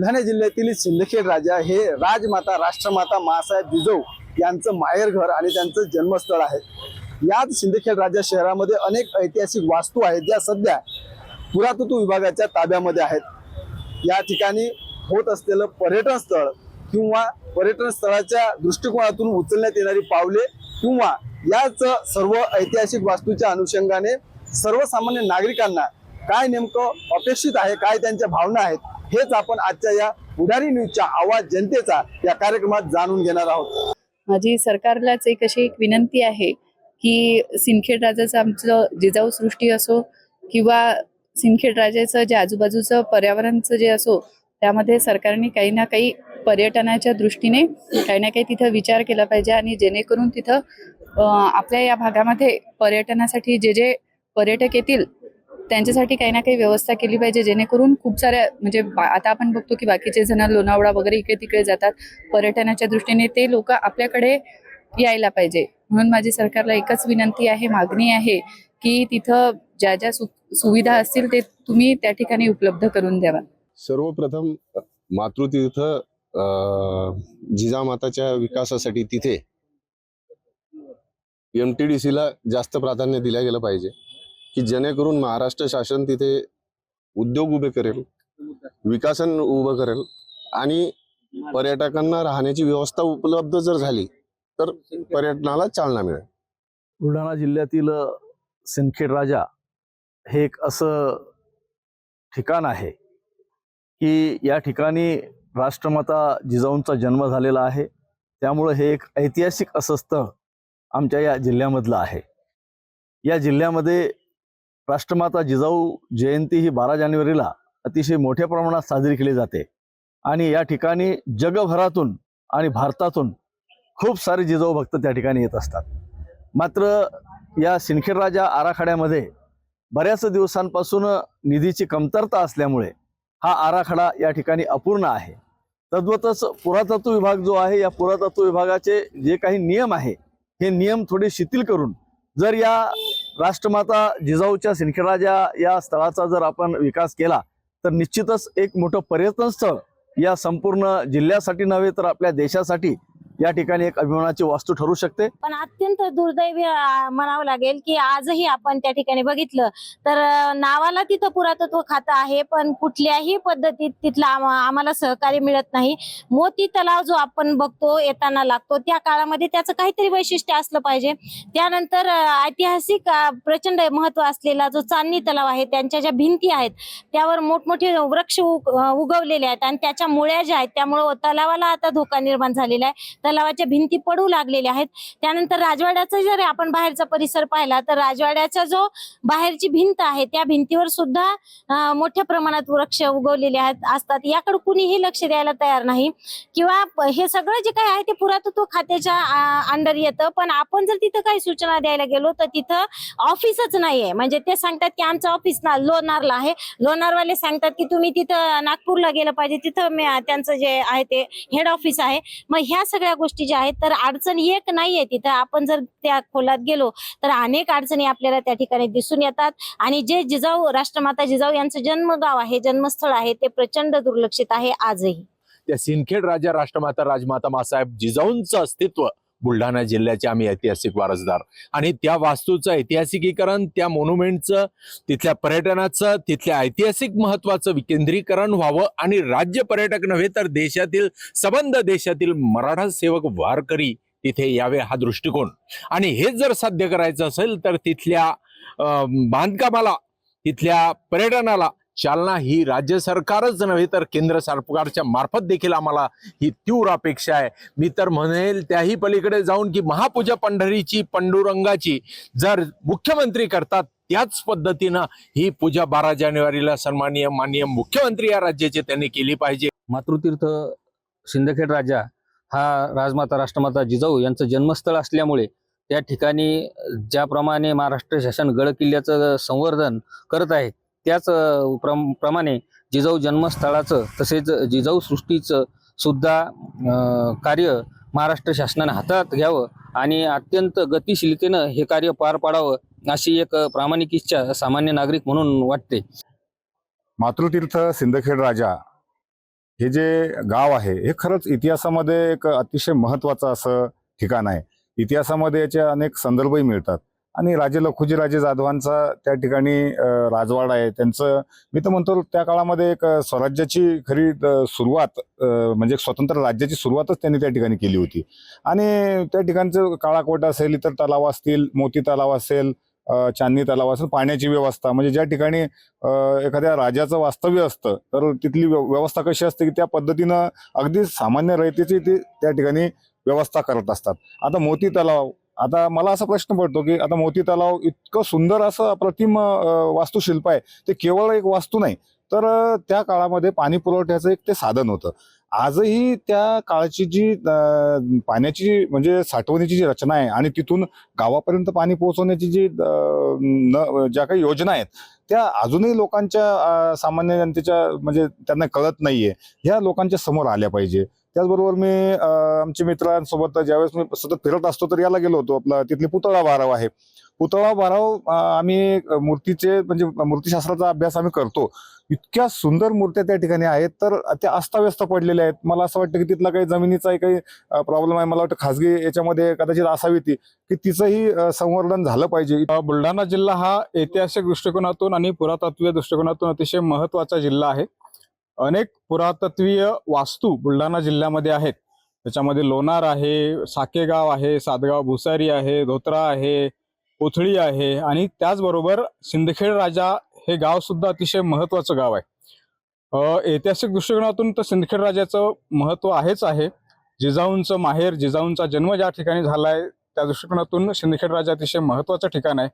बुलढाणा जिल्ह्यातील सिंदखेड राजा हे राजमाता राष्ट्रमाता मासाहेब जिजाऊ यांचं माहेरघर आणि त्यांचं जन्मस्थळ आहे. याच सिंदखेड राजा शहरामध्ये अनेक ऐतिहासिक वास्तू आहेत ज्या सध्या पुरातत्व विभागाच्या ताब्यामध्ये आहेत. या ठिकाणी होत असलेलं पर्यटन स्थळ किंवा पर्यटन स्थळाच्या दृष्टिकोनातून उचलण्यात येणारी पावले किंवा याच सर्व ऐतिहासिक वास्तूच्या अनुषंगाने सर्वसामान्य नागरिकांना काय नेमकं अपेक्षित आहे काय त्यांच्या भावना आहेत हेच आपण आजच्या या पुढारी न्यूजच्या आवाज जनतेचा या कार्यक्रमात जाणून घेणार आहोत. माझी सरकारलाच एक अशी एक विनंती आहे की सिंदखेड राजाचं आमचं जिजाऊ सृष्टी असो किंवा सिंदखेड राजाचं जे आजूबाजूचं पर्यावरणचं जे असो त्यामध्ये सरकारने काही ना काही पर्यटनाच्या दृष्टीने काही ना काही तिथं विचार केला पाहिजे आणि जेणेकरून तिथं आपल्या या भागामध्ये पर्यटनासाठी जे जे पर्यटक येतील त्यांच्यासाठी काही ना काही व्यवस्था केली पाहिजे जेणेकरून खूप साऱ्या म्हणजे आता आपण बघतो की बाकीचे जण लोणावळा वगैरे इकडे तिकडे जातात पर्यटनाच्या दृष्टीने ते लोक आपल्याकडे यायला पाहिजे. म्हणून माझी सरकारला एकच विनंती आहे मागणी आहे की तिथं ज्या ज्या सु सुविधा असतील ते तुम्ही त्या ठिकाणी उपलब्ध करून द्यावा. सर्वप्रथम मातृतीर्थ जिजामाताच्या विकासासाठी तिथे एम टी डी सीला जास्त प्राधान्य दिलं गेलं पाहिजे. की जेणेकरून महाराष्ट्र शासन तिथे उद्योग उभे करेल विकासन उभं करेल आणि पर्यटकांना राहण्याची व्यवस्था उपलब्ध जर झाली तर पर्यटनाला चालना मिळेल. बुलढाणा जिल्ह्यातील सिंदखेड राजा हे एक असं ठिकाण आहे की या ठिकाणी राष्ट्रमाता जिजाऊंचा जन्म झालेला आहे. त्यामुळं हे एक ऐतिहासिक असं स्थळ आमच्या या जिल्ह्यामधलं आहे. या जिल्ह्यामध्ये राष्ट्रमाता जिजाऊ जयंती ही बारा जानेवारीला अतिशय मोठ्या प्रमाणात साजरी केली जाते. आणि या ठिकाणी जगभरातून आणि भारतातून खूप सारे जिजाऊ भक्त त्या ठिकाणी येत असतात. मात्र या सिंदखेड राजा आराखड्यामध्ये बऱ्याच दिवसांपासून निधीची कमतरता असल्यामुळे हा आराखडा या ठिकाणी अपूर्ण आहे. तद्वतच पुरातत्व विभाग जो आहे या पुरातत्व विभागाचे जे काही नियम आहे हे नियम थोडे शिथिल करून जर या राष्ट्रमाता जिजाऊच्या सिंदखेड राजा या स्थळाचा जर आपण विकास केला तर निश्चितच एक मोठं पर्यटन स्थळ या संपूर्ण जिल्ह्यासाठी नव्हे तर आपल्या देशासाठी या ठिकाणी एक अभिमानाची वास्तू ठरू शकते. पण अत्यंत दुर्दैवी म्हणावं लागेल की आजही आपण त्या ठिकाणी बघितलं. तर नावाला तिथं पुरातत्व खातं आहे पण कुठल्याही पद्धतीत तिथला आम्हाला सहकार्य मिळत नाही. मोती तलाव जो आपण बघतो येताना लागतो त्या काळामध्ये त्याचं काहीतरी वैशिष्ट्य असलं पाहिजे. त्यानंतर ऐतिहासिक प्रचंड महत्त्व असलेला जो चांदणी तलाव आहे त्यांच्या ज्या भिंती आहेत त्यावर मोठमोठे वृक्ष उग- उगवलेले आहेत आणि त्याच्या मुळ्या ज्या आहेत त्यामुळे तलावाला आता धोका निर्माण झालेला आहे. तलावाच्या भिंती पडू लागलेल्या आहेत. त्यानंतर राजवाड्याचा जर आपण बाहेरचा परिसर पाहिला तर राजवाड्याचा जो बाहेरची भिंत आहे त्या भिंतीवर सुद्धा मोठ्या प्रमाणात वृक्ष उगवलेले आहेत असतात. याकडे कुणीही लक्ष द्यायला तयार नाही. किंवा हे सगळं जे काय आहे ते पुरातत्व खात्याच्या अंडर येतं. पण आपण जर तिथं काही सूचना द्यायला गेलो तर तिथं ऑफिसच नाहीये. म्हणजे ते सांगतात की आमचं ऑफिस ना लोणारला आहे. लोणारवाले सांगतात की तुम्ही तिथं नागपूरला गेलं पाहिजे. तिथं त्यांचं जे आहे ते हेड ऑफिस आहे. मग ह्या सगळ्या गोष्टी ज्या आहेत तर अडचण एक नाहीये. तिथं आपण जर त्या खोलात गेलो तर अनेक अडचणी आपल्याला त्या ठिकाणी दिसून येतात. आणि जे जिजाऊ राष्ट्रमाता जिजाऊ यांचं जन्मगाव आहे जन्मस्थळ आहे ते प्रचंड दुर्लक्षित आहे आजही. त्या सिंदखेड राजा राष्ट्रमाता राजमाता मासाहेब जिजाऊंचं अस्तित्व बुलढाणा जिल्ह्याचे आम्ही ऐतिहासिक वारसदार. आणि त्या वास्तूचं ऐतिहासिकीकरण त्या मोन्युमेंटचं तिथल्या पर्यटनाचं तिथल्या ऐतिहासिक महत्वाचं विकेंद्रीकरण व्हावं आणि राज्य पर्यटक नव्हे तर देशातील सबंध देशातील मराठा सेवक वारकरी तिथे यावे हा दृष्टिकोन. आणि हेच जर साध्य करायचं असेल तर तिथल्या अं, बांधकामाला तिथल्या पर्यटनाला चालना ही राज्य सरकारच नव्हे तर केंद्र सरकारच्या मार्फत देखील आम्हाला ही तीव्र अपेक्षा आहे. मी तर म्हणेल त्याही पलीकडे जाऊन की महापूजा पंढरीची पंडुरंगाची जर मुख्यमंत्री करतात त्याच पद्धतीनं ही पूजा बारा जानेवारीला सन्माननीय माननीय मुख्यमंत्री या राज्याचे त्यांनी केली पाहिजे. मातृतीर्थ सिंदखेड राजा हा राजमाता राष्ट्रमाता जिजाऊ यांचं जन्मस्थळ असल्यामुळे त्या ठिकाणी ज्याप्रमाणे महाराष्ट्र शासन गड किल्ल्याचं संवर्धन करत आहे त्याच प्रम- प्रमाणे जिजाऊ जन्मस्थळाचं तसेच जिजाऊ सृष्टीचं सुद्धा कार्य महाराष्ट्र शासनाने हातात घ्यावं आणि अत्यंत गतिशीलतेनं हे कार्य पार पाडावं अशी एक प्रामाणिक इच्छा सामान्य नागरिक म्हणून वाटते. मातृतीर्थ सिंदखेड राजा हे जे गाव आहे हे खरंच इतिहासामध्ये एक अतिशय महत्वाचं असं ठिकाण आहे. इतिहासामध्ये याचे अनेक संदर्भही मिळतात. आणि राजे लखुजीराजे जाधवांचा त्या ठिकाणी राजवाडा आहे. त्यांचं मी तर म्हणतो त्या काळामध्ये एक स्वराज्याची खरी सुरुवात म्हणजे स्वतंत्र राज्याची सुरुवातच त्यांनी त्या ठिकाणी केली होती. आणि त्या ठिकाणचं काळाकोट असेल इतर तलाव असतील मोती तलाव असेल चांदणी तलाव असेल पाण्याची व्यवस्था म्हणजे ज्या ठिकाणी एखाद्या राजाचं वास्तव्य असतं तर तिथली व्यवस्था कशी असते की त्या पद्धतीनं अगदी सामान्य रयतेची ते त्या ठिकाणी व्यवस्था करत असतात. आता मोती तलाव आता मला असा प्रश्न पडतो की आता मोती तलाव इतकं सुंदर असं अप्रतिम वास्तुशिल्प आहे ते केवळ एक वास्तू नाही तर त्या काळामध्ये पाणी पुरवठ्याचं एक ते साधन होतं. आजही त्या काळची जी पाण्याची म्हणजे साठवणीची जी रचना आहे आणि तिथून गावापर्यंत पाणी पोहोचवण्याची जी न- ज्या काही योजना आहेत त्या अजूनही लोकांच्या सामान्य जनतेच्या म्हणजे त्यांना कळत नाहीये. ह्या लोकांच्या समोर आल्या पाहिजे. त्याचबरोबर मी आमच्या मित्रांसोबत ज्यावेळेस मी सतत फिरत असतो तर याला गेलो होतो आपला तिथले पुतळा बाराव आहे. पुतळा बाराव आम्ही मूर्तीचे म्हणजे मूर्तीशास्त्राचा अभ्यास आम्ही करतो. इतक्या सुंदर मूर्त्या त्या ठिकाणी आहेत तर त्या अस्ताव्यस्त पडलेल्या आहेत. मला असं वाटतं की तिथला काही जमिनीचाही काही प्रॉब्लेम आहे. मला वाटतं खासगी याच्यामध्ये कदाचित असावी ती की तिचंही संवर्धन झालं पाहिजे. बुलढाणा जिल्हा हा ऐतिहासिक दृष्टिकोनातून आणि पुरातत्वीय दृष्टिकोनातून अतिशय महत्त्वाचा जिल्हा आहे. अनेक पुरातत्वीय वास्तू बुलढाणा जिल्ह्यामध्ये आहेत. त्याच्यामध्ये लोणार आहे साकेगाव आहे सातगाव भुसारी आहे धोत्रा आहे कोथळी आहे आणि त्याचबरोबर सिंदखेड राजा हे गाव सुद्धा अतिशय महत्वाचं गाव आहे. ऐतिहासिक दृष्टिकोनातून तर सिंदखेड राजाचं महत्त्व आहेच आहे. जिजाऊंचं माहेर जिजाऊंचा जन्म ज्या ठिकाणी झालाय त्या दृष्टिकोनातून सिंदखेड राजा अतिशय महत्वाचं ठिकाण आहे.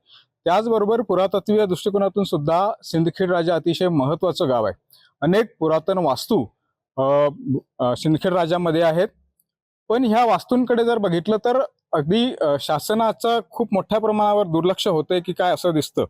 त्याचबरोबर पुरातत्वीय दृष्टिकोनातून सुद्धा सिंदखेड राजा अतिशय महत्वाचं गाव आहे. अनेक पुरातन वास्तू सिंदखेड राजामध्ये आहेत. पण ह्या वास्तूंकडे जर बघितलं तर अगदी शासनाचा शासनाचं खूप मोठ्या प्रमाणावर दुर्लक्ष होतंय की काय असं दिसतं.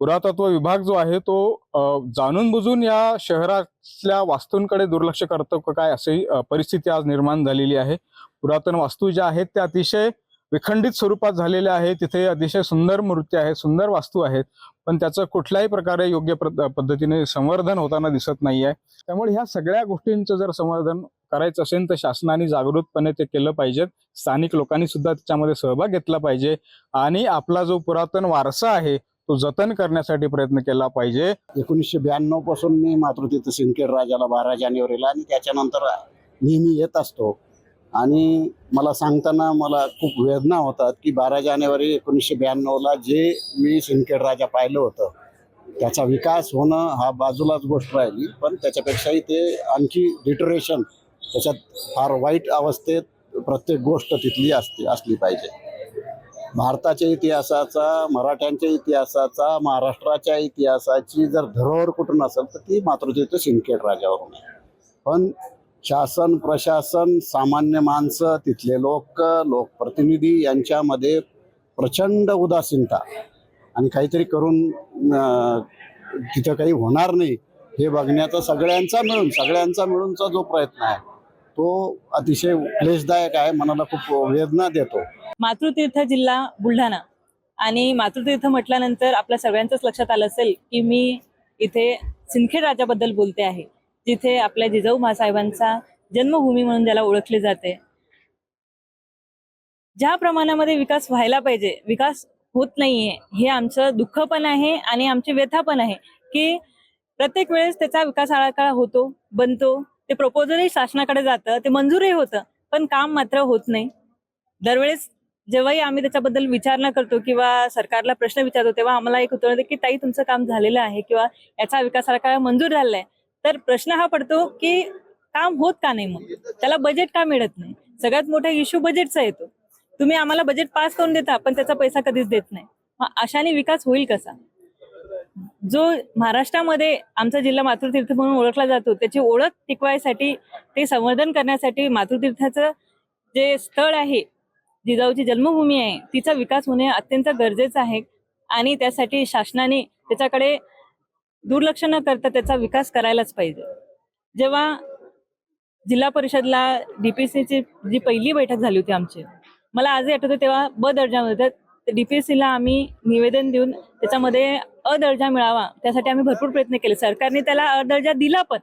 पुरातत्व विभाग जो आहे तो जाणून बुजून या शहरातल्या वास्तूंकडे दुर्लक्ष करतो काय अशी परिस्थिती आज निर्माण झालेली आहे. पुरातन वास्तू ज्या आहेत त्या अतिशय विखंडित स्वरूपात झालेल्या आहेत. तिथे अतिशय सुंदर मूर्ती आहेत सुंदर वास्तू आहेत. पण त्याचं कुठल्याही प्रकारे योग्य पद्धतीने संवर्धन होताना दिसत नाहीये. त्यामुळे ह्या सगळ्या गोष्टींचं जर संवर्धन करायचं असेल तर शासनाने जागृतपणे ते केलं पाहिजे स्थानिक लोकांनी सुद्धा त्याच्यामध्ये सहभाग घेतला पाहिजे. आणि आपला जो पुरातन वारसा आहे तो जतन करण्यासाठी प्रयत्न केला पाहिजे. एकोणीसशे ब्याण्णवपासून मी मातृतीर्थ सिंदखेड राजाला बारा जानेवारीला आणि त्याच्यानंतर नेहमी येत असतो. आणि मला सांगताना मला खूप वेदना होतात की बारा जानेवारी एकोणीसशे ब्याण्णवला जे मी सिंदखेड राजा पाहिलं होतं त्याचा विकास होणं हा बाजूलाच गोष्ट राहिली. पण त्याच्यापेक्षाही ते आणखी डिटरेशन त्याच्यात फार वाईट अवस्थेत प्रत्येक गोष्ट तिथली असते असली पाहिजे. भारताच्या इतिहासाचा मराठ्यांच्या इतिहासाचा महाराष्ट्राच्या इतिहासाची जर धरोहर कुठून असेल तर ती मातृतीर्थ सिंदखेड राजावरून आहे. पण शासन प्रशासन सामान्य माणसं तिथले लोक लोकप्रतिनिधी यांच्यामध्ये प्रचंड उदासीनता. आणि काहीतरी करून अं, तिथं काही होणार नाही हे बघण्याचा सगळ्यांचा मिळून सगळ्यांचा मिळूनचा जो प्रयत्न आहे तो अतिशय क्लेशदायक आहे मनाला खूप वेदना देतो. मातृतीर्थ जिल्हा बुलढाणा. आणि मातृतीर्थ म्हटल्यानंतर आपल्या सगळ्यांचंच लक्षात आलं असेल की मी इथे सिंदखेड राजाबद्दल बोलते आहे. जिथे आपल्या जिजाऊ मासाहेबांचा जन्मभूमी म्हणून ज्याला ओळखले जाते. ज्या प्रमाणामध्ये विकास व्हायला पाहिजे विकास होत नाहीये हे आमचं दुःख पण आहे आणि आमची व्यथा पण आहे की प्रत्येक वेळेस त्याचा विकास आराखडा होतो बनतो ते प्रपोजलही शासनाकडे जातं ते मंजूरही होतं पण काम मात्र होत नाही. दरवेळेस जेव्हाही आम्ही त्याच्याबद्दल विचारणा करतो किंवा सरकारला प्रश्न विचारतो तेव्हा आम्हाला एक उत्तर देते की ताई तुमचं काम झालेलं आहे किंवा याचा विकास आराखडा मंजूर झालेला आहे तर प्रश्न हा पडतो की काम होत का नाही मग? त्याला बजेट का मिळत नाही? सगळ्यात मोठा इश्यू बजेटचा येतो. तुम्ही आम्हाला बजेट पास करून देता पण त्याचा पैसा कधीच देत नाही. मग अशाने विकास होईल कसा? जो महाराष्ट्रामध्ये आमचा जिल्हा मातृतीर्थ म्हणून ओळखला जातो त्याची ओळख टिकवायसाठी ते संवर्धन करण्यासाठी मातृतीर्थाचं जे स्थळ आहे जिजाऊची जन्मभूमी आहे तिचा विकास होणे अत्यंत गरजेचं आहे. आणि त्यासाठी शासनाने त्याच्याकडे दुर्लक्ष न करता त्याचा विकास करायलाच पाहिजे. जेव्हा जिल्हा परिषदला डीपीसीची जी पहिली बैठक झाली होती आमची मला आजही आठवतं तेव्हा ब दर्जामध्ये डीपीएससीला आम्ही निवेदन देऊन त्याच्यामध्ये अ दर्जा मिळावा त्यासाठी आम्ही भरपूर प्रयत्न केले. सरकारने त्याला अ दर्जा दिला पण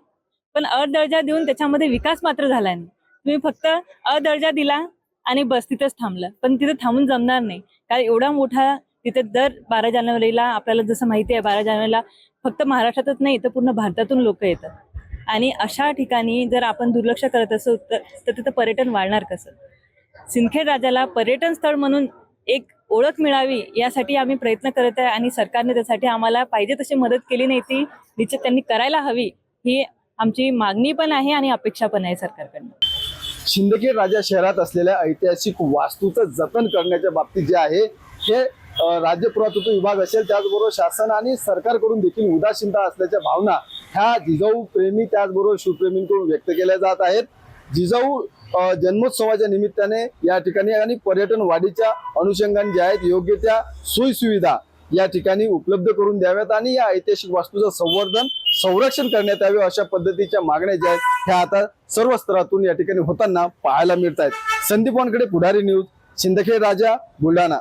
पण अ दर्जा देऊन त्याच्यामध्ये विकास मात्र झाला नाही. तुम्ही फक्त अ दर्जा दिला आणि बस तिथेच थांबलं. पण तिथे थांबून जमणार नाही. कारण एवढा मोठा तिथे दर बारा जानेवारीला आपल्याला जसं माहिती आहे बारा जानेवारीला फक्त महाराष्ट्रातच नाही तर पूर्ण भारतातून लोक येतात. आणि अशा ठिकाणी जर आपण दुर्लक्ष करत असू तर तर तिथं पर्यटन वाढणार कसं? सिंदखेड राजाला पर्यटन स्थळ म्हणून एक ओळख मिळावी यासाठी आम्ही प्रयत्न करत आहे आणि सरकारने त्यासाठी आम्हाला पाहिजे तशी मदत केली नाही ती निश्चित त्यांनी करायला हवी ही आमची मागणी पण आहे आणि अपेक्षा पण आहे सरकारकडनं. सिंदखेड राजा शहरात असलेल्या ऐतिहासिक वास्तूचं जतन करण्याच्या बाबतीत जे आहे हे राज्य पुरातत्व विभाग असेल त्याचबरोबर शासन आणि सरकारकडून देखील उदासीनता असल्याच्या भावना ह्या जिजाऊ प्रेमी त्याचबरोबर शिवप्रेमींकडून व्यक्त केल्या जात आहेत. जिजाऊ जन्मोत्सवाच्या निमित्ताने या ठिकाणी आणि पर्यटन वाढीच्या अनुषंगाने ज्या आहेत योग्य त्या सोयीसुविधा या ठिकाणी उपलब्ध करून द्याव्यात आणि या ऐतिहासिक वास्तूचं संवर्धन संरक्षण करण्यात यावे अशा पद्धतीच्या मागण्या ज्या आहेत ह्या आता सर्व स्तरातून या ठिकाणी होताना पाहायला मिळत आहेत संदीप वानकडे पुढारी न्यूज शिंदखेड राजा बुलढाणा.